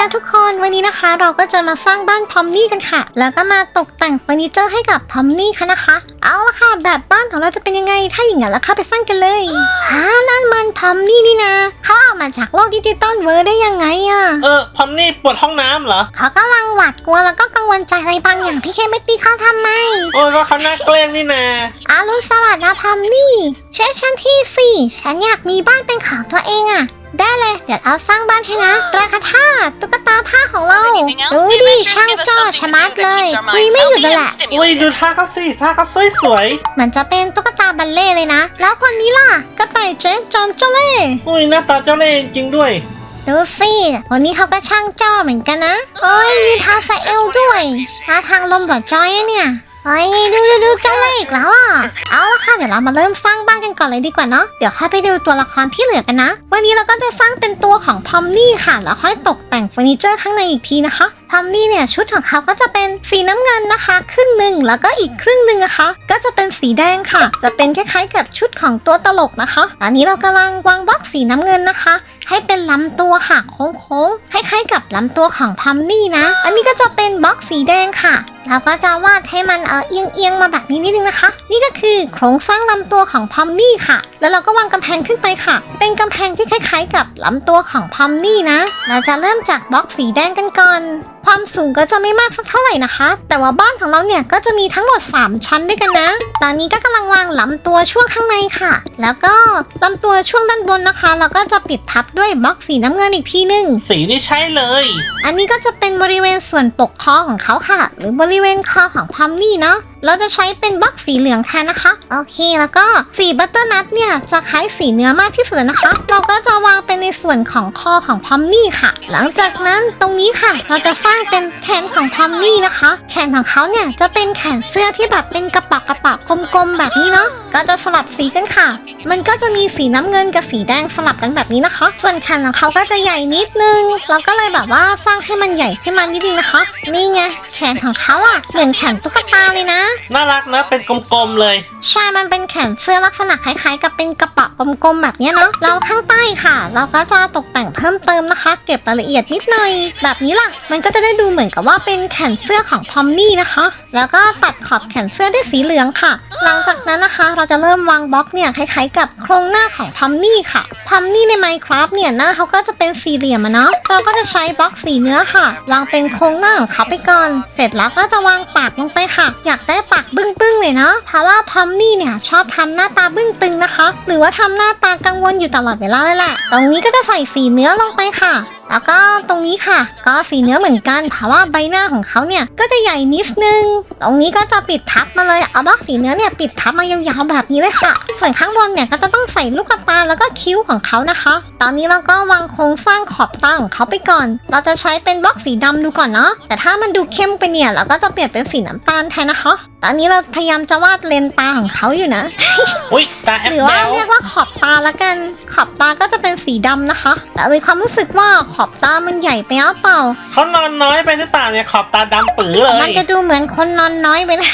นะทุกคนวันนี้นะคะ เราก็จะมาสร้างบ้านพอมนี่กันค่ะ แล้วก็มาตกแต่งเฟอร์นิเจอร์ให้กับพอมนี่ค่ะนะคะ เอาละค่ะ แบบบ้านของเราจะเป็นยังไง ถ้าอย่างนั้นแล้วเข้าไปสร้างกันเลยฮะนั่นมันพอมนี่นี่นะเขาเอามาจากโลกดิจิตอลเวิร์ได้ยังไงอะเออพอมนี่ปวดห้องน้ำเหรอเขากำลังหวาดกลัวแล้วก็กังวลใจอะไรบางอย่างพี่เคไม่ตีเขาทำไมโอ้ยก็เขาหน้าเกล้งนี่นาอารุณสวัสดิ์นะพอมนี่ช่วยฉันที่สิฉันอยากมีบ้านเป็นของตัวเองอะ ได้เลย เดี๋ยวเอาสร้างบ้านให้นะ ราคาท่าตุ๊กตาผ้าของเรา Anything else? ดู The ดิ Avengers ช่าง give us จ้อ something ชะมัด new เล that ย keeps our คุย minds ไม่หยุด healthy เลยแห and ละอุ้ย stimulated. ดูท่าเขาสิท่าเขาสวยสวยเหมือนจะเป็นตุ๊กตาบัลเล่เลยนะ แล้วคนนี้ล่ะกระต่ายเจ๊กจอมเจ้าเล่ห์ๆอุ้ยหน้าตาเจ้าเล่ห์จริงๆด้วยดูสิวันนี้เขาก็ช่างจ้อเหมือนกันนะเอ้ยมีเท้าใส่เอวด้วยท่าทางลมหลอดจอยอะเนี่ย เฮ้ยดูดูดูเจ้าเลยอีกแล้วอะเอาละค่ะเดี๋ยวเรามาเริ่มสร้างบ้านกันก่อนเลยดีกว่าเนาะเดี๋ยวค่อยไปดูตัวละครที่เหลือกันนะ วันนี้เราก็จะสร้างเป็นตัวของพอมนี่ค่ะแล้วค่อยตกแต่งเฟอร์นิเจอร์ข้างในอีกทีนะคะ พอมนี่เนี่ยชุดของเขาก็จะเป็นสีน้ำเงินนะคะ ครึ่งหนึ่งแล้วก็อีกครึ่งหนึ่งนะคะ ก็จะเป็นสีแดงค่ะ จะเป็นคล้ายๆกับชุดของตัวตลกนะคะอันนี้เรากำลังวางบล็อกสีน้ำเงินนะคะ ให้เป็นลำตัวค่ะโค้งๆคล้ายๆกับลำตัวของพัมนี่นะ อันนี้ก็จะเป็นบล็อกสีแดงค่ะเราก็จะวาดให้มันเออเอียงๆมาแบบนี้นิดนึงนะคะ นี่ก็คือโครงสร้างลำตัวของพัมนี่ค่ะ แล้วเราก็วางกำแพงขึ้นไปค่ะ เป็นกำแพงที่คล้ายๆ กับลำตัวของพัมนี่นะ เราจะเริ่มจากบล็อกสีแดงกันก่อน ความสูงก็จะไม่มากสักเท่าไหร่นะคะ แต่ว่าบ้านของเราเนี่ยก็จะมีทั้งหมด 3 ชั้นด้วยกันนะ ตอนนี้ก็กำลังวางลำตัวช่วงข้างในค่ะ แล้วก็ลำตัวช่วงด้านบนนะคะ เราก็จะปิดทับด้วยบล็อกสีน้ำเงินอีกทีหนึ่งสีนี่ใช่เลย อันนี้ก็จะเป็นบริเวณส่วนปกคอของเขาค่ะ หรือบริเวณคอของพอมนี่เนาะ เราจะใช้เป็นบล็อกสีเหลืองแทนนะคะ โอเค แล้วก็สีบัตเตอร์นัทเนี่ยจะคล้ายสีเนื้อมากที่สุดนะคะ เราก็จะวางเป็นในส่วนของคอของพอมนี่ค่ะ หลังจากนั้นตรงนี้ค่ะ เราจะสร้างเป็นแขนของพอมนี่นะคะ แขนของเขาเนี่ยจะเป็นแขนเสื้อที่แบบเป็นกระปักกระปักกลมๆแบบนี้เนาะ ก็จะสลับสีกันค่ะ มันก็จะมีสีน้ำเงินกับสีแดงสลับกันแบบนี้นะคะ ส่วนแขนของเขาก็จะใหญ่นิดนึง เราก็เลยแบบว่าสร้างให้มันใหญ่ขึ้นมานิดนึงนะคะ นี่ไง นของเขาอะเหมือนแขนตุ๊กตาเลยนะ น่ารักนะเป็นกลมๆเลยใช่มันเป็นแขนเสื้อลักษณะคล้ายๆ กับเป็นกระเป๋ากลมๆแบบเนี้ยเนาะแล้วข้างใต้ค่ะ เราก็จะตกแต่งเพิ่มเติมนะคะ เก็บรายละเอียดนิดหน่อย แบบนี้ล่ะ มันก็จะได้ดูเหมือนกับว่าเป็นแขนเสื้อของพอมนี่นะคะ แล้วก็ตัดขอบแขนเสื้อด้วยสีเหลืองค่ะ หลังจากนั้นนะคะ เราจะเริ่มวางบล็อกเนี่ยคล้ายๆ กับโครงหน้าของพอมนี่ค่ะพอมนี่ใน Minecraft เนี่ยหน้าเขาก็จะเป็นสี่เหลี่ยมอะเนาะเราก็จะใช้บล็อกสีเนื้อค่ะวางเป็นโครงหน้าของเขาไปก่อนเสร็จแล้วก็จะวางปากลงไปค่ะ อยากได้ปากบึ้งๆเลยเนาะเพราะว่าพอมนี่เนี่ยชอบทำหน้าตาบึ้งตึงนะคะ หรือว่าทำหน้าตากังวลอยู่ตลอดเวลาเลยแหละตรงนี้ก็จะใส่สีเนื้อลงไปค่ะ แล้วก็ตรงนี้ค่ะ ก็สีเนื้อเหมือนกันเพราะว่าใบหน้าของเขาเนี่ยก็จะใหญ่นิดนึง ตรงนี้ก็จะปิดทับมาเลยเอาบล็อกสีเนื้อเนี่ยปิดทับมายาวๆแบบนี้เลยค่ะ ส่วนข้างบนเนี่ยก็จะต้องใส่ลูกตาแล้วก็คิ้วของเขานะคะ ตอนนี้เราก็วางโครงสร้างขอบตาของเขาไปก่อน เราจะใช้เป็นบล็อกสีดำดูก่อนเนาะแต่ถ้ามันดูเข้มไปเนี่ยเราก็จะเปลี่ยนเป็นสีน้ำตาลแทนนะคะ ตอนนี้เราพยายามจะวาดเลนตาของเขาอยู่นะ อุ้ยตาแอปหรือแบว่าลเรียกว่าขอบตาละกัน ขอบตาก็จะเป็นสีดำนะคะ แต่มีความรู้สึกว่าขอบตามันใหญ่ไปหรือเปล่า เขานอนน้อยไปหรือเปล่าเนี่ยขอบตาดำปื๋อเลมันยจะดูเหมือนคนนอนน้อยไปเลย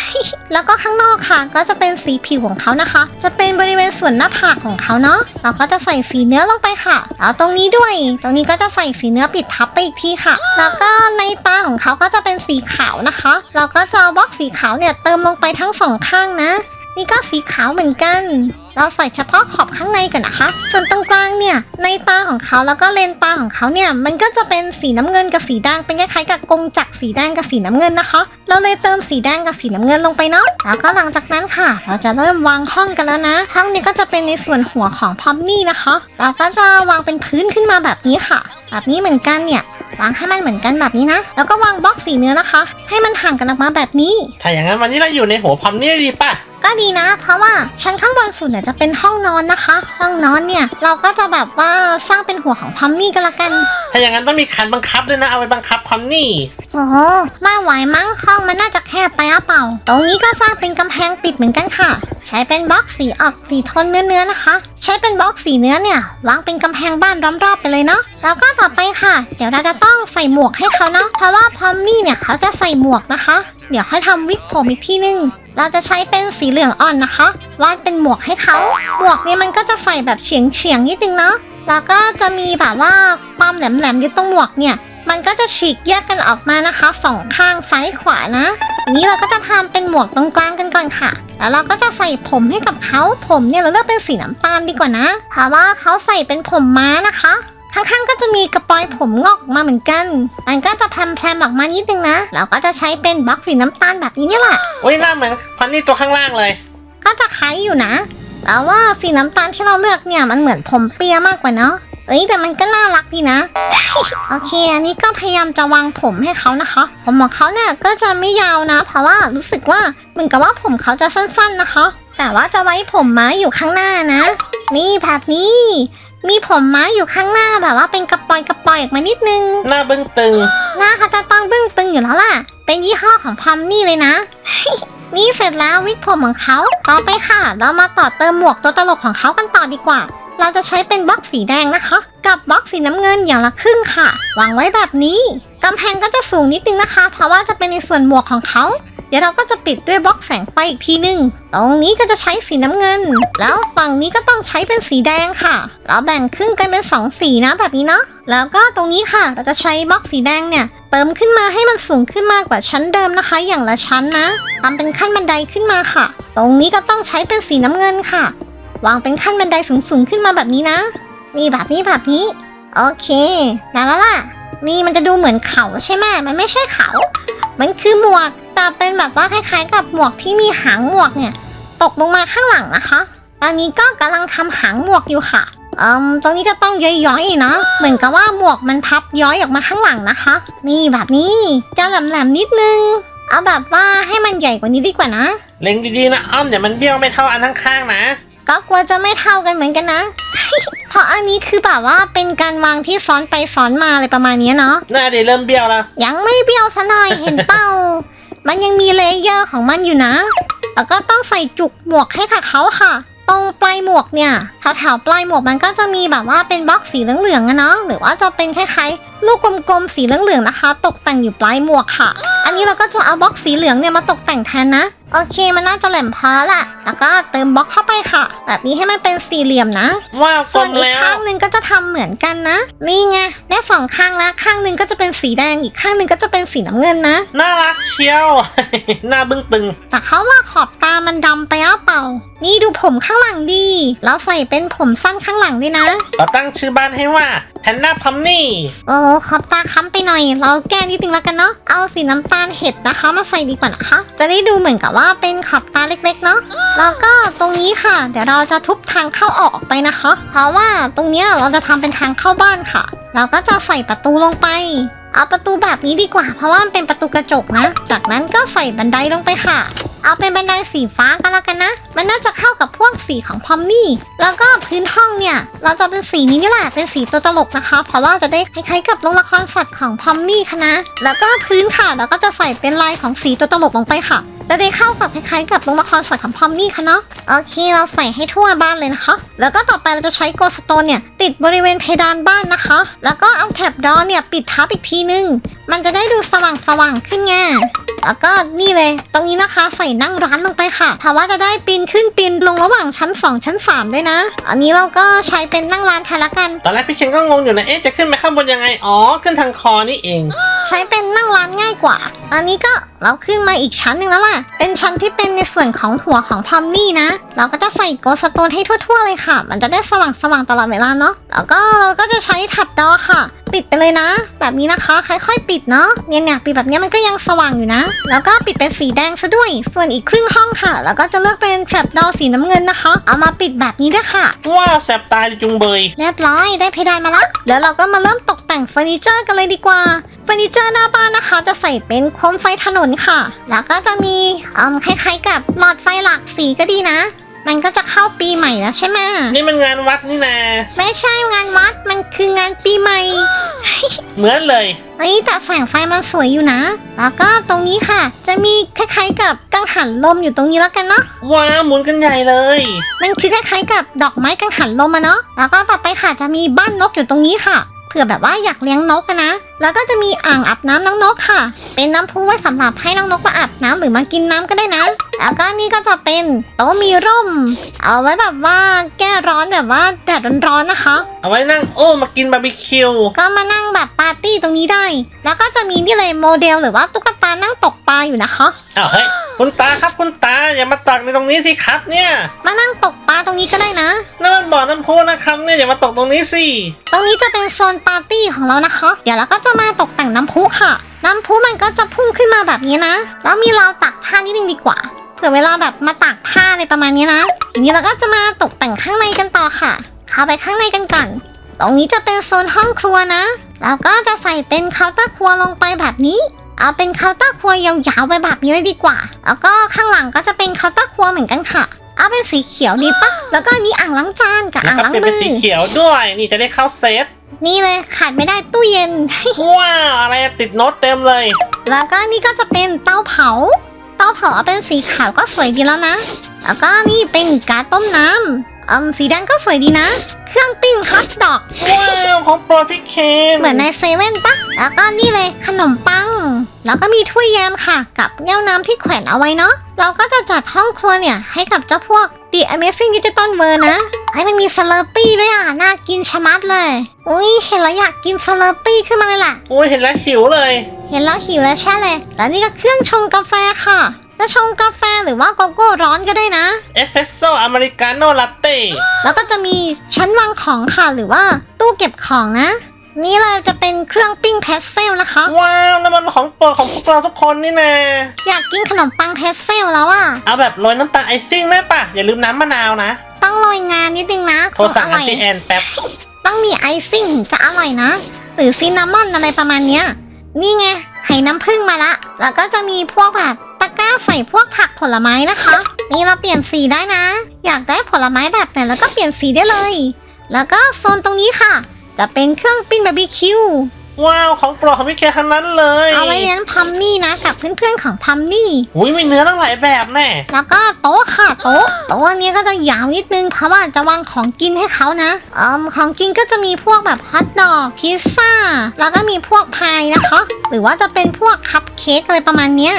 แล้วก็ข้างนอกค่ะ ก็จะเป็นสีผิวของเขานะคะ จะเป็นบริเวณ ส่วนหน้าผากของเขาเนาะเราก็จะใส่สีเนื้อลงไปค่ะแล้วตรงนี้ด้วย ตรงนี้ก็จะใส่สีเนื้อปิดทับไปอีกทีค่ะ แล้วก็ในตาของเขาก็จะเป็นสีขาวนะคะ เราก็จะบล็อกสีขาวเนี่ยเติมลงไปทั้งสองข้างนะ นี่ก็สีขาวเหมือนกัน เราใส่เฉพาะขอบข้างในก่อนนะคะ ส่วนตรงกลางเนี่ย ในตาของเขาแล้วก็เลนตาของเขาเนี่ย มันก็จะเป็นสีน้ำเงินกับสีแดงเป็นคล้ายๆกับกงจักรสีแดงกับสีน้ำเงินนะคะ เราเลยเติมสีแดงกับสีน้ำเงินลงไปเนาะ แล้วก็หลังจากนั้นค่ะ เราจะเริ่มวางห้องกันแล้วนะ ห้องนี้ก็จะเป็นในส่วนหัวของพอมนี่นะคะ เราก็จะวางเป็นพื้นขึ้นมาแบบนี้ค่ะ แบบนี้เหมือนกันเนี่ยวางให้มันเหมือนกันแบบนี้นะ แล้วก็วางบล็อกสีเนื้อนะคะ ให้มันห่างกันออกมาแบบนี้ ถ้าอย่างนั้นวันนี้เราอยู่ในหัวพอมนี่ดีป่ะ ก็ดีนะ เพราะว่าชั้นข้างบนสุดเนี่ยจะเป็นห้องนอนนะคะ ห้องนอนเนี่ยเราก็จะแบบว่าสร้างเป็นหัวของพัมนี่ก็แล้วกัน ถ้าอย่างนั้นต้องมีคันบังคับด้วยนะเอาไว้บังคับพอมนี่โอ้โหไม่ไหวมั้งห้องมันน่าจะแคบไปหรือเปล่า ตรงนี้ก็สร้างเป็นกำแพงปิดเหมือนกันค่ะ ใช้เป็นบล็อกสีออกสีโทนเนื้อๆนะคะ ใช้เป็นบล็อกสีเนื้อเนี่ยวางเป็นกำแพงบ้านล้อมรอบไปเลยเนาะแล้วก็ต่อไปค่ะ เดี๋ยวเราจะต้องใส่หมวกให้เขาเนาะเพราะว่าพอมนี่เนี่ยเขาจะใส่หมวกนะคะ เดี๋ยวค่อยทำวิกผมอีกที่นึง เราจะใช้เป็นสีเหลืองอ่อนนะคะ วาดเป็นหมวกให้เขา หมวกเนี่ยมันก็จะใส่แบบเฉียงเฉียงๆนิดนึงเนาะ แล้วก็จะมีแบบว่าความแหลมๆอยู่ตรงหมวกเนี่ย มันก็จะฉีกแยกกันออกมานะคะสองข้างซ้ายขวานะนี้เราก็จะทำเป็นหมวกตรงกลางกันก่อนค่ะ แล้วเราก็จะใส่ผมให้กับเขา ผมเนี่ยเราเลือกเป็นสีน้ำตาลดีกว่านะเพราะว่าเขาใส่เป็นผมม้านะคะ ข้างๆก็จะมีกระปอยผมงอกออกมาเหมือนกัน มันก็จะแพรมๆออกมานิดนึงนะ เราก็จะใช้เป็นบล็อกสีน้ำตาลแบบนี้เนี่ยแหละ โอ้ยหน้าเหมือนพอนนี่ตัวข้างล่างเลย ก็จะคล้ายอยู่นะแต่ว่าสีน้ำตาลที่เราเลือกเนี่ยมันเหมือนผมเปียมากกว่าเนาะเอ้ยแต่มันก็น่ารักดีนะ โอเค อันนี้ก็พยายามจะวางผมให้เขานะคะ ผมของเขาเนี่ยก็จะไม่ยาวนะ เพราะว่ารู้สึกว่าเหมือนกับว่าผมเขาจะสั้นๆนะคะ แต่ว่าจะไว้ผมม้าอยู่ข้างหน้านะ นี่แบบนี้ มีผมม้าอยู่ข้างหน้าแบบว่าเป็นกระปอยกระปอยออกมานิดนึง หน้าบึ้งตึง หน้าเขาจะต้องบึ้งตึงอยู่แล้วล่ะ เป็นยี่ห้อของพอมนี่เลยนะ นี่เสร็จแล้ววิกผมของเขาต่อไปค่ะ เรามาต่อเติมหมวกตัวตลกของเขากันต่อดีกว่า เราจะใช้เป็นบล็อกสีแดงนะคะ กับบล็อกสีน้ำเงินอย่างละครึ่งค่ะวางไว้แบบนี้กำแพงก็จะสูงนิดนึงนะคะ เพราะว่าจะเป็นในส่วนหมวกของเขา เดี๋ยวเราก็จะปิดด้วยบล็อกแสงไฟอีกทีหนึ่งตรงนี้ก็จะใช้สีน้ำเงิน แล้วฝั่งนี้ก็ต้องใช้เป็นสีแดงค่ะ เราแบ่งครึ่งกันเป็นสองสีนะแบบนี้เนาะ แล้วก็ตรงนี้ค่ะ เราจะใช้บล็อกสีแดงเนี่ย เติมขึ้นมาให้มันสูงขึ้นมากกว่าชั้นเดิมนะคะ อย่างละชั้นนะทำเป็นขั้นบันไดขึ้นมาค่ะ ตรงนี้ก็ต้องใช้เป็นสีน้ำเงินค่ะ วางเป็นขั้นบันไดสูงๆขึ้นมาแบบนี้นะ นี่แบบนี้แบบนี้ โอเคแล้วล่ะนี่มันจะดูเหมือนเขาใช่ไหมมันไม่ใช่เขา มันคือหมวก แต่เป็นแบบว่าคล้ายๆ กับหมวกที่มีหางหมวกเนี่ย ตกลงมาข้างหลังนะคะ ตอนนี้ก็กำลังทำหางหมวกอยู่ค่ะเอืมตรงนี้จะต้องย้อยๆนะ เหมือนกับว่าหมวกมันพับย้อยออกมาข้างหลังนะคะ นี่แบบนี้จะแหลมๆนิดนึง เอาแบบว่าให้มันใหญ่กว่านี้ดีกว่านะ เล็งดีๆนะอ้อมเดี๋ยวมันเบี้ยวไม่เท่าอันข้างๆนะ ก็กลัวจะไม่เท่ากันเหมือนกันนะ เพราะอันนี้คือแบบว่าเป็นการวางที่ซ้อนไปซ้อนมาอะไรประมาณเนี้ยเนาะหน้าเดี๋ยวเริ่มเบี้ยวแล้ว ยังไม่เบี้ยวซะหน่อยเห็นเป้า มันยังมีเลเยอร์ของมันอยู่นะ แล้วก็ต้องใส่จุกหมวกให้กับเขาค่ะ ตรงปลายหมวกเนี่ยแถวๆปลายหมวกมันก็จะมีแบบว่าเป็นบล็อกสีเหลืองๆอะเนาะหรือว่าจะเป็นคล้ายๆลูกกลมๆสีเหลืองๆนะคะ ตกแต่งอยู่ปลายหมวกค่ะ อันนี้เราก็จะเอาบล็อกสีเหลืองเนี่ยมาตกแต่งแทนนะ โอเคมันน่าจะแหลมพอละแล้วก็เติมบล็อกเข้าไปค่ะ แบบนี้ให้มันเป็นสี่เหลี่ยมนะว้าวกลส่วนมอีกแล้วข้างหนึ่งก็จะทำเหมือนกันนะ นี่ไงได้สองข้างแล้วข้างหนึ่งก็จะเป็นสีแดงอีกข้างหนึ่งก็จะเป็นสีน้ำเงินนะ น่ารักเชียว หน้าบึ้งตึง แต่เขาว่าขอบตามันดำไปหรือเปล่า นี่ดูผมข้างหลังดีแล้วใส่เป็นผมสั้นข้างหลังด้วยนะเราตั้งชื่อบ้านให้ว่าแพนด้าพัมนี่โอ้ขอบตาค้ำไปหน่อย เราแก้นิดนึงแล้วกันเนาะเอาสีน้ำตาลเห็ดนะคะมาใส่ดีกว่านะคะ จะได้ดูเหมือนกับว่าเป็นขอบตาเล็กๆเนาะแล้วก็ตรงนี้ค่ะ เดี๋ยวเราจะทุบทางเข้าออกไปนะคะ เพราะว่าตรงนี้เราจะทำเป็นทางเข้าบ้านค่ะ เราก็จะใส่ประตูลงไปเอาประตูแบบนี้ดีกว่า เพราะว่ามันเป็นประตูกระจกนะ จากนั้นก็ใส่บันไดลงไปค่ะ เอาเป็นบันไดสีฟ้าก็แล้วกันนะ มันน่าจะเข้ากับพวกสีของพอมนี่ แล้วก็พื้นห้องเนี่ย เราจะเป็นสีนี้นี่แหละ เป็นสีตัวตลกนะคะ เพราะว่าจะได้คล้ายๆกับโรงละครสัตว์ของพอมนี่ค่ะนะ แล้วก็พื้นค่ะ เราก็จะใส่เป็นลายของสีตัวตลกลงไปค่ะ จะได้เข้ากับคล้ายๆกับโรงละครสัตว์ของพอมนี่ค่ะเนาะโอเคเราใส่ให้ทั่วบ้านเลยนะคะ แล้วก็ต่อไปเราจะใช้โกสโตนเนี่ยติดบริเวณเพดานบ้านนะคะ แล้วก็เอาแถบดอเนี่ยปิดทับอีกทีนึง มันจะได้ดูสว่างๆขึ้นไง แล้วก็นี่เลย ตรงนี้นะคะใส่นั่งร้านลงไปค่ะเพราะว่าจะได้ปีนขึ้นปีนลงระหว่างชั้น 2 ชั้น3ด้วยนะ อันนี้เราก็ใช้เป็นนั่งร้านแทนละกัน ตอนแรกพี่เชนก็งงอยู่นะ เอ๊ะ จะขึ้นไปข้างบนยังไง อ๋อ ขึ้นทางคอนี่เอง ใช้เป็นนั่งร้านง่ายกว่า อันนี้ก็เราขึ้นมาอีกชั้นหนึ่งแล้วล่ะ เป็นชั้นที่เป็นในส่วนของหัวของทอมนี่นะ เราก็จะใส่โกสโตนให้ทั่ว ๆ เลยค่ะ มันจะได้สว่างสว่างๆตลอดเวลาเนาะ แล้วก็เราก็จะใช้ถับดอค่ะปิดไปเลยนะ แบบนี้นะคะ ค่อยๆ ปิดเนาะเนี่ยเนี่ยปิดแบบเนี้ยมันก็ยังสว่างอยู่นะ แล้วก็ปิดเป็นสีแดงซะด้วย ส่วนอีกครึ่งห้องค่ะ แล้วก็จะเลือกเป็น trap door สีน้ำเงินนะคะ เอามาปิดแบบนี้ด้วยค่ะ ว้าวแสบตาจุงเบยเรียบร้อยได้เพดานมาแล้วแล้วเราก็มาเริ่มตกแต่งเฟอร์นิเจอร์กันเลยดีกว่าเฟอร์นิเจอร์หน้าบ้านนะคะ จะใส่เป็นโคมไฟถนนค่ะ แล้วก็จะมีอืมคล้ายๆ กับหลอดไฟหลากสีก็ดีนะ มันก็จะเข้าปีใหม่แล้วใช่ไหมนี่มันงานวัดนี่นาไม่ใช่งานวัดมันคืองานปีใหม่ เหมือนเลยเฮ้ยแต่แสงไฟมันสวยอยู่นะ แล้วก็ตรงนี้ค่ะ จะมีคล้ายๆกับกังหันลมอยู่ตรงนี้แล้วกันเนาะ ว้าวหมุนกันใหญ่เลย มันคือคล้ายๆกับดอกไม้กังหันลมอะเนาะ แล้วก็ต่อไปค่ะจะมีบ้านนกอยู่ตรงนี้ค่ะ เผื่อแบบว่าอยากเลี้ยงนกกันนะ แล้วก็จะมีอ่างอาบน้ำน้องนกค่ะ เป็นน้ำพุไว้สำหรับให้น้องนกมาอาบน้ำหรือมากินน้ำก็ได้นะ แล้วก็นี่ก็จะเป็นโต๊ะมีร่ม เอาไว้แบบว่าแก้ร้อนแบบว่าแดดร้อนๆนะคะ เอาไว้นั่งโอ้มากินบาร์บีคิว ก็มานั่งแบบปาร์ตี้ตรงนี้ได้ แล้วก็จะมีนี่เลยโมเดลหรือว่าตุ๊กตานั่งตกปลาอยู่นะคะอ้าวเฮ้ย คุณตาครับคุณตาอย่ามาตักในตรงนี้สิครับเนี่ยมานั่งตกปลาตรงนี้ก็ได้นะ นั่นมันบ่อน้ำพุนะครับเนี่ยอย่ามาตกตรงนี้สิ ตรงนี้จะเป็นโซนปาร์ตี้ของเรานะคะ เดี๋ยวเราก็จะมาตกแต่งน้ำพุค่ะ น้ำพุมันก็จะพุ่งขึ้นมาแบบนี้นะ แล้วมีราวตักผ้านิดนึงดีกว่า เผื่อเวลาแบบมาตากผ้าอะไรประมาณนี้นะทีนี้เราก็จะมาตกแต่งข้างในกันต่อค่ะ เข้าไปข้างในกันก่อนตรงนี้จะเป็นโซนห้องครัวนะ แล้วก็จะใส่เป็นเคาน์เตอร์ครัวลงไปแบบนี้ เอาเป็นเคาน์เตอร์ครัวยาวๆไปแบบนี้เลยดีกว่า แล้วก็ข้างหลังก็จะเป็นเคาน์เตอร์ครัวเหมือนกันค่ะ เอาเป็นสีเขียวดีปะแล้วก็อันนี้อ่างล้างจานกับแล้วอ่างก็ล้างเป็นมืเป็นอ สีเขียวด้วย นี่จะได้เข้าเซต นี่เลยขาดไม่ได้ตู้เย็น ว้าวอะไรอะติดโน้ตเต็มเลย แล้วก็นี่ก็จะเป็นเตาเผา เตาเผาเป็นสีขาวก็สวยดีแล้วนะ แล้วก็นี่เป็นกาต้มน้ำ อืมสีแดงก็สวยดีนะ เครื่องปิ้งฮอทดอก ว้าวของโปรดพี่เคนเหมือนในเซเว่นปะแล้วก็นี่เลยขนมปัง แล้วก็มีถ้วยแยมค่ะ กับแก้วน้ำที่แขวนเอาไว้เนาะ เราก็จะจัดห้องครัวเนี่ย ให้กับเจ้าพวก The Amazing Digital World นะให้มันมีสเลอร์ปี้ด้วยอะ น่ากินชะมัดเลย อุ้ยเห็นแล้วอยากกินสเลอร์ปี้ขึ้นมาเลยล่ะอุ้ยเห็นแล้วหิวเลย เห็นแล้วหิวแล้วใช่เลย แล้วนี่ก็เครื่องชงกาแฟค่ะ จะชงกาแฟหรือว่าโกโก้ร้อนก็ได้นะ เอสเปรสโซ่อเมริกาโน่ลาเต้แล้วก็จะมีชั้นวางของค่ะหรือว่าตู้เก็บของนะ นี่เลยจะเป็นเครื่องปิ้งเพสเซลนะคะ ว้าวนั่นมันของโปรดของพวกเราทุกคนนี่นะอยากกินขนมปังเพสเซลแล้วอะเอาแบบโรยน้ำตาลไอซิ่งได้ปะอย่าลืมน้ำมะนาวนะต้องโรยงานนิดนึงนะโทรสั่งออันร่อยติแอนแป๊บต้องมีไอซิ่งถึงจะอร่อยนะ หรือซินนามอนอะไรประมาณเนี้ย นี่ไงไหน้ำผึ้งมาละ แล้วก็จะมีพวกแบบตะกร้า ใส่พวกผักผลไม้นะคะ นี่เราเปลี่ยนสีได้นะ อยากได้ผลไม้แบบไหนแล้วก็เปลี่ยนสีได้เลย แล้วก็โซนตรงนี้ค่ะ จะเป็นเครื่องปิ้งบาร์บีคิวว้าวของโปรดของพี่เคนทั้งนั้นเลยเอาไว้เลี้ยงพัมนี่นะกับเพื่อนๆของพัมนี่อุ้ยมีเนื้อตั้งหลายแบบแน่แล้วก็โต๊ะค่ะโต๊ะโต๊ะอันนี้ก็จะยาวนิดนึงเพราะว่าจะวางของกินให้เขานะเอ่มของกินก็จะมีพวกแบบฮอทดอกพิซซ่าแล้วก็มีพวกพายนะคะ หรือว่าจะเป็นพวกคัพเค้กอะไรประมาณเนี้ย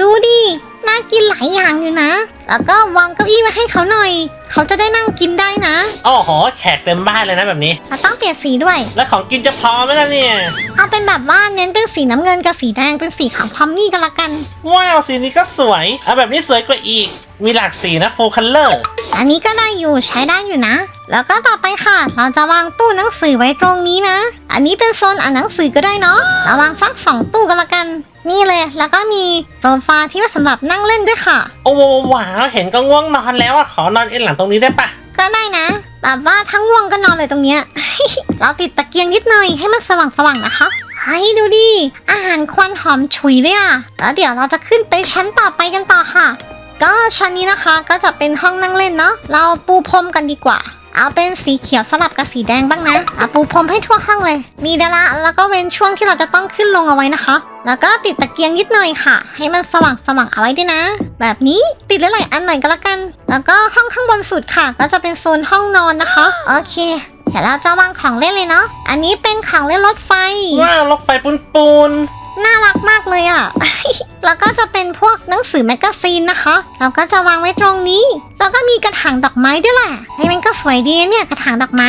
ดูดิน่ากินหลายอย่างอยู่นะ แล้วก็วางเก้าอี้ไว้ให้เขาหน่อย เขาจะได้นั่งกินได้นะโอ้โหแขกเต็มบ้านเลยนะแบบนี้ เราต้องเปลี่ยนสีด้วย แล้วของกินจะพอไหมล่ะเนี่ย เอาเป็นแบบว่าเน้นเป็นสีน้ำเงินกับสีแดงเป็นสีของพัมนี่กันละกัน ว้าวสีนี้ก็สวยเอาแบบนี้สวยกว่าอีก มีหลากสีนะ full color อันนี้ก็ได้อยู่ใช้ได้อยู่นะ แล้วก็ต่อไปค่ะ เราจะวางตู้หนังสือไว้ตรงนี้นะ อันนี้เป็นโซนอ่านหนังสือก็ได้เนาะเราวางสักสองตู้กันละกัน นี่เลย แล้วก็มีโซฟาที่ไว้สำหรับนั่งเล่นด้วยค่ะ โอ้ว้าวเห็นก็ง่วงนอนแล้วอะขอนอนเอ็นหลังตรงนี้ได้ปะก็ได้นะแบบว่าทั้งง่วงก็นอนเลยตรงเนี้ย เราติดตะเกียงนิดหน่อยให้มันสว่างสว่างๆนะคะให้ดูดิ อาหารควันหอมฉุยเลยอะแล้วเดี๋ยวเราจะขึ้นไปชั้นต่อไปกันต่อค่ะ ก็ชั้นนี้นะคะก็จะเป็นห้องนั่งเล่นเนาะ เราปูพรมกันดีกว่า เอาเป็นสีเขียวสลับกับสีแดงบ้างนะเอาปูพรมให้ทั่วห้องเลย มีเดละแล้วก็เว้นช่วงที่เราจะต้องขึ้นลงเอาไว้นะคะ แล้วก็ติดตะเกียงนิดหน่อยค่ะ ให้มันสว่างสว่างๆเอาไว้ด้วยนะ แบบนี้ติดหลายๆอันหน่อยก็แล้วกัน แล้วก็ห้องข้างบนสุดค่ะ ก็จะเป็นโซนห้องนอนนะคะ โอเคเดี๋ยวเราจะวางของเล่นเลยเนาะ อันนี้เป็นของเล่นรถไฟ ว้าวรถไฟปูนปูนน่ารักมากเลยอะ่ะ แล้วก็จะเป็นพวกหนังสือแมกกาซีนนะคะ เราก็จะวางไว้ตรงนี้ แล้วก็มีกระถางดอกไม้ด้วยแหละให้มันก็สวยดีนะเนี่ยกระถางดอกไม้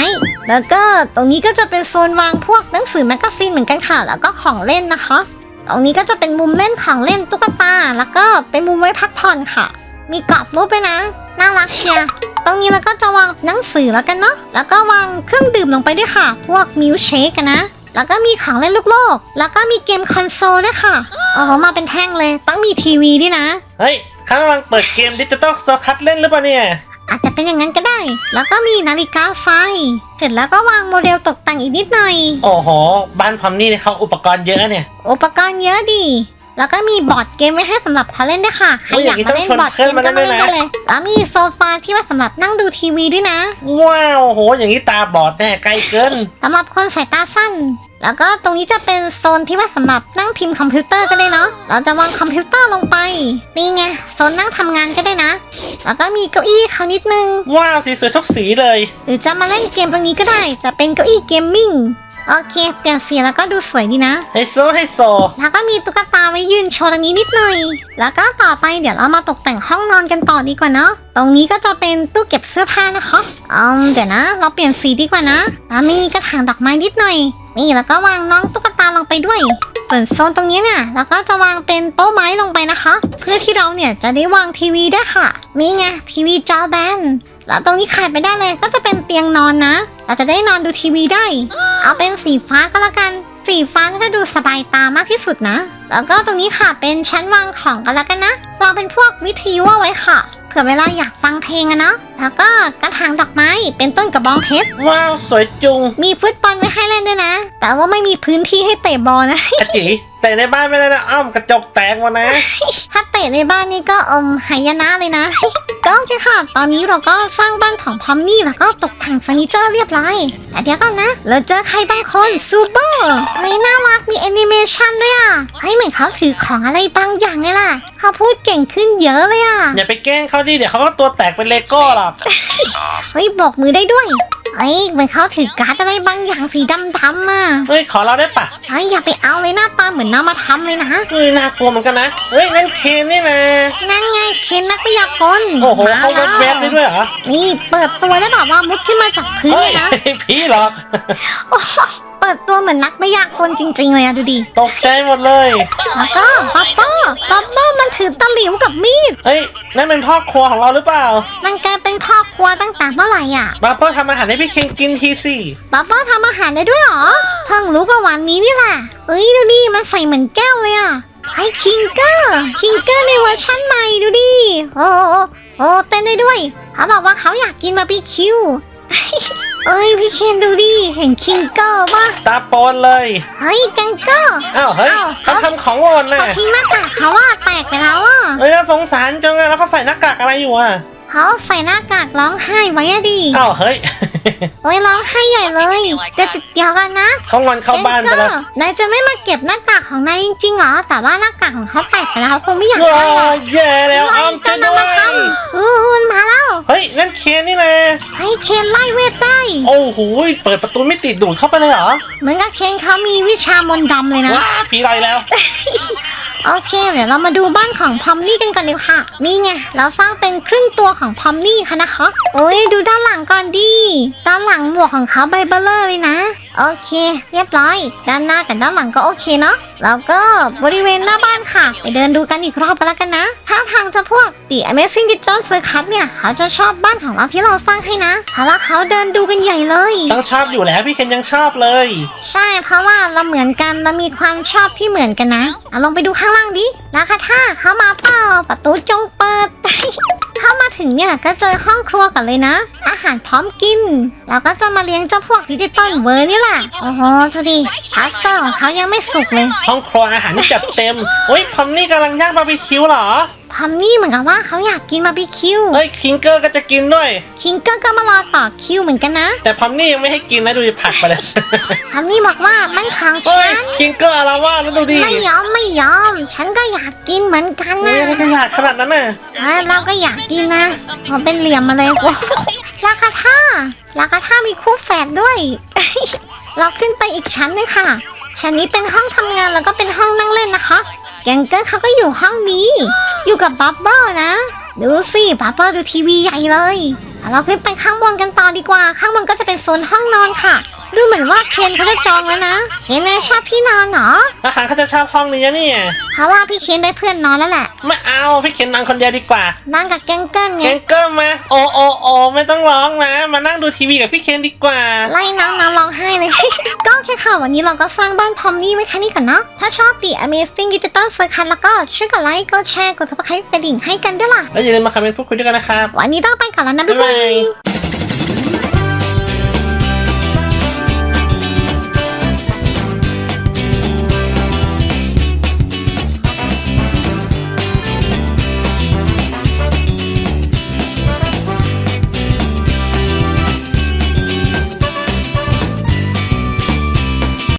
แล้วก็ตรงนี้ก็จะเป็นโซนวางพวกหนังสือแมกกาซีนเหมือนกันค่ะ แล้วก็ของเล่นนะคะ ตรงนี้ก็จะเป็นมุมเล่นของเล่นตุ๊กตา แล้วก็เป็นมุมไว้พักผ่อนค่ะ มีกรอบรูปไปนะ น่ารักเชียร์ตรงนี้เราก็จะวางหนังสือแล้วกันเนาะ แล้วก็วางเครื่องดื่มลงไปด้วยค่ะ พวกมิลเชคกันนะ แล้วก็มีของเล่นลูกโลก แล้วก็มีเกมคอนโซลด้วยค่ะโอ้โหมาเป็นแท่งเลย ต้องมีทีวีด้วยนะ เฮ้ยเขากำลังเปิดเกมดิจิตอลโซคัสเล่นหรือเปล่าเนี่ย อาจจะเป็นอย่างนั้นก็ได้ แล้วก็มีนาฬิกาทรายเสร็จแล้วก็วางโมเดลตกแต่งอีกนิดหน่อย โอ้โห บ้านพอมนี่เนี่ยเขาอุปกรณ์เยอะเนี่ย อุปกรณ์เยอะดี แล้วก็มีบอร์ดเกมไว้ให้สำหรับเขาเล่นด้วยค่ะ ใครโอ้ยอยากกอายมาเล่นต้องชวนบอร์ดเกมเพื่ก็อนมามาเล่เล่นนด้วยนะได้เลย แล้วมีโซฟาที่ไว้สำหรับนั่งดูทีวีด้วยนะ ว้าวโหอย่างนี้ตาบอดแน่ไกลเกินสำหรับคนสายตาสั้น แล้วก็ตรงนี้จะเป็นโซนที่ไว้สำหรับนั่งพิมพ์คอมพิวเตอร์ก็ได้เนาะ เราจะวางคอมพิวเตอร์ลงไป นี่ไงโซนนั่งทำงานก็ได้นะ แล้วก็มีเก้าอี้เขานิดนึง ว้าวสีสวยทุกสีเลย หรือจะมาเล่นเกมตรงนี้ก็ได้ จะเป็นเก้าอี้เกมมิ่ง โอเคเปลี่ยนสีแล้วก็ดูสวยดีนะ ไฮโซไฮโซ แล้วก็มีตุ๊กตาไว้ยืนโชว์ตรงนี้นิดหน่อย แล้วก็ต่อไปเดี๋ยวเรามาตกแต่งห้องนอนกันต่อดีกว่าเนาะ ตรงนี้ก็จะเป็นตู้เก็บเสื้อผ้านะคะอืมเดี๋ยวนะ เราเปลี่ยนสีดีกว่านะแล้วมีกระถางดอกไม้นิดหน่อย นี่แล้วก็วางน้องตุ๊กตาลงไปด้วย ส่วนโซนตรงนี้เนี่ยเราก็จะวางเป็นโต๊ะไม้ลงไปนะคะ เพื่อที่เราเนี่ยจะได้วางทีวีได้ค่ะ นี่ไงทีวีจอแบนแล้วตรงนี้ขาดไม่ได้เลยก็จะเป็นเตียงนอนนะ เราจะได้นอนดูทีวีได้ เอาเป็นสีฟ้าก็แล้วกัน สีฟ้าก็จะดูสบายตามากที่สุดนะ แล้วก็ตรงนี้ค่ะเป็นชั้นวางของกันแล้วกันนะวางเป็นพวกวิทยุเอาไว้ค่ะ ผื่อเวลาอยากฟังเพลงอะเนาะ แล้วก็กระถางดอกไม้เป็นต้นกระบองเพชร ว้าวสวยจุงมีฟุตบอลไว้ให้เล่นด้วยนะ แต่ว่าไม่มีพื้นที่ให้เตะบอลนะ อาจิ แต่ในบ้านไม่ได้นะอ้อมกระจกแตกหมดนะ ถ้าเตะในบ้านนี่ก็อมหายนะเลยนะ ก็โอเคค่ะ ตอนนี้เราก็สร้างบ้านของพอมนี่แล้วก็ตกแต่งเฟอร์นิเจอร์เรียบร้อยแต่เดี๋ยวก่อนนะ เราเจอใครบางคนซูเปอร์เฮ้ยน่ารักมีแอนิเมชันด้วยอะเฮ้ยเหมือนเขาถือของอะไรบางอย่างไงล่ะ เขาพูดเก่งขึ้นเยอะเลยอะอย่าไปแกล้งเขาดิเดี๋ยวเขาก็ตัวแตกเป็นเลโก้หรอกเฮ้ยบอกมือได้ด้วย เฮ้ยเหมือนเขาถือการ์ดอะไรบางอย่างสีดำๆอะเฮ้ยขอเราได้ปะเฮ้ยอย่าไปเอาเลยหน้าตาเหมือนน้ามาทำเลยนะเฮ้ยน่ากลัวเหมือนกันนะเฮ้ยนั่นเคนนี่นะนั่นไงเคนนักพยากรณ์โอ้โหมาเขาเว็บเว็บได้ด้วยเหรอนี่เปิดตัวได้แบบว่ามุดขึ้นมาจากพื้นเฮ้เลยยนะพี่หรอกโอ้โหเปิดตัวเหมือนนักพยากรณ์จริง ๆ เลยอะดูดิตกใจหมดเลย แล้วก็ป๊อปเปอร์ป๊อปเปอร์มันถือตะหลิวกับมีด เฮ้ย นั่นเป็นพ่อครัวของเราหรือเปล่า มันกลายเป็นพ่อครัวตั้งแต่เมื่อไหร่อะมาเพิ่มทำอาหารให้พี่เคนกินทีสิป๊อปเปอร์ทำอาหารได้ด้วยเหรอเพิ่งรู้กับวันนี้นี่แหละเอ้ยดูดิมันใส่เหมือนแก้วเลยอะไอ้คิงเกอร์คิงเกอร์ในเวอร์ชั่นใหม่ดูดิโอ้โอ้โอ้เต้นได้ด้วย เขาบอกว่าเขาอยากกินบาร์บีคิว เอ้ยพี่เคนดูดิเห็นคิงเกอร์ปะตาโปนเลย เฮ้ยแกังเกอร์อ้าวเฮ้ยอ้าวเขาทำของหล่นน่ะเขาทิ้งหน้ากากเขาว่าแตกไปแล้วอะเฮ้ยน่าสงสารจังเลยแล้วเขาใส่หน้ากากอะไรอยู่อะเขาใส่หน้ากากร้องไห้ไว้อะดิอ้าวเฮ้ย โอ้ยร้องไห้ใหญ่เลยเดี๋ยวเดี๋ยวกันนะเขางอนเข้าบ้านไปแล้วเกงเกอร์นายจะไม่มาเก็บหน้ากากของนายจริงๆเหรอ แต่ว่าหน้ากากของเขาแตกไปแล้วเขาคงไม่อยากว้าได้หรอกแย่แล้วอ้อมจะจะด้นำวมายทำอู้มันมาแล้ว เฮ้ยนั่นเคนนี่นะให้เคนไล่เวทได้ โอ้โหเปิดประตูไม่ติดดูดเข้าไปเลยเหรอ เหมือนกับเคนเขามีวิชามนต์ดำเลยนะว้าผีไรแล้ว โอเค เดี๋ยวเรามาดูบ้านของพอมนี่กันก่อนดีกว่าค่ะ นี่ไง เราสร้างเป็นครึ่งตัวของพอมนี่ค่ะนะคะ โอ้ยดูด้านหลังก่อนดิ ด้านหลังหมวกของเขาใบเบลเลอร์เลยนะ โอเค เรียบร้อย ด้านหน้ากับด้านหลังก็โอเคเนาะ แล้วก็บริเวณหน้าบ้านค่ะ ไปเดินดูกันอีกรอบไปแล้วกันนะ ถ้าทางจะพวก The Amazing Digital Circus เนี่ยเขาจะชอบบ้านของเราที่เราสร้างให้นะเพราะว่าเขาเดินดูกันใหญ่เลยต้องชอบอยู่แล้วพี่เคนยังชอบเลย ใช่ เพราะว่าเราเหมือนกัน เรามีความชอบที่เหมือนกันนะเอาลงไปดูข้างลังดิแล้วค่ะถ้าเข้ามาเปล่าประตูจงเปิด เข้ามาถึงเนี่ยก็เจอห้องครัวกันเลยนะ อาหารพร้อมกิน แล้วก็จะมาเลี้ยงเจ้าพวกดิจิตอลเวอร์นี่แหละ โอ้โหทุดีพัสเซอร์ของเขายังไม่สุกเลย ห้องครัวอาหารนี่จัดเต็ม โอ้ยผมนี่กำลังย่างบาร์บีคิวเหรอพอมนี่เหมือนกับว่าเขาอยากกินบาร์บีคิวเฮ้ยคิงเกอร์ก็จะกินด้วย คิงเกอร์ก็มารอต่อคิวเหมือนกันนะแต่พอมนี่ยังไม่ให้กินนะดูดิผักไปเลยพอมนี่บอกว่ามันของเฮ้ฉัยน คิงเกอร์อาละว่าดแล้วดูดิไม่ยอมไม่ยอม ฉันก็อยากกินเหมือนกันเฮ้ยนะอะไรจะอยากขนาดนั้นน่ะเอ้ยเราก็อยากกินนะผมเป็นเหลี่ยมมาเลยว้าวราคาท่าราคาท่ามีคู่แฝดด้วย เราขึ้นไปอีกชั้นหนึงค่ะ ชั้นนี้เป็นห้องทำงานแล้วก็เป็นห้องนั่งเล่นนะคะ แกงเกอร์เขาก็อยู่ห้องนี้ อยู่กับบับเบิ้ลนะ ดูสิบับเบิ้ลดูทีวีใหญ่เลยเอาเราขึ้นไปข้างบนกันต่อดีกว่า ข้างบนก็จะเป็นโซนห้องนอนค่ะ ดูเหมือนว่าเคนเขาจะจองแล้วนะเคนนายชอบที่นอนเหรอทหารเขาจะชอบห้องนี้นะเนี่ยเพราะว่าพี่เคนได้เพื่อนนอนแล้วแหละ ไม่เอาพี่เคนนั่งคนเดียวดีกว่านั่งกับแกงเกิลไงเคนเกอร์มา โอโอโอ ไม่ต้องร้องนะ มานั่งดูทีวีกับพี่เคนดีกว่า ไล่น้องน้องร้องไห้เลย ก็โอเคค่ะ วันนี้เราก็สร้างบ้านพร้อมนี่ไว้แค่นี้ก่อนเนาะ ถ้าชอบติ Amazing Digital Circus แล้วก็ช่วยกดไลค์ กดแชร์ กด subscribe กระดิ่งให้กันด้วยล่ะ แล้วอย่าลืมมาคอมเมนต์พูดคุยด้วยกันนะครับ วันนี้ต้องไปก่อนแล้วนะบ๊าบ๊ายยบาบายย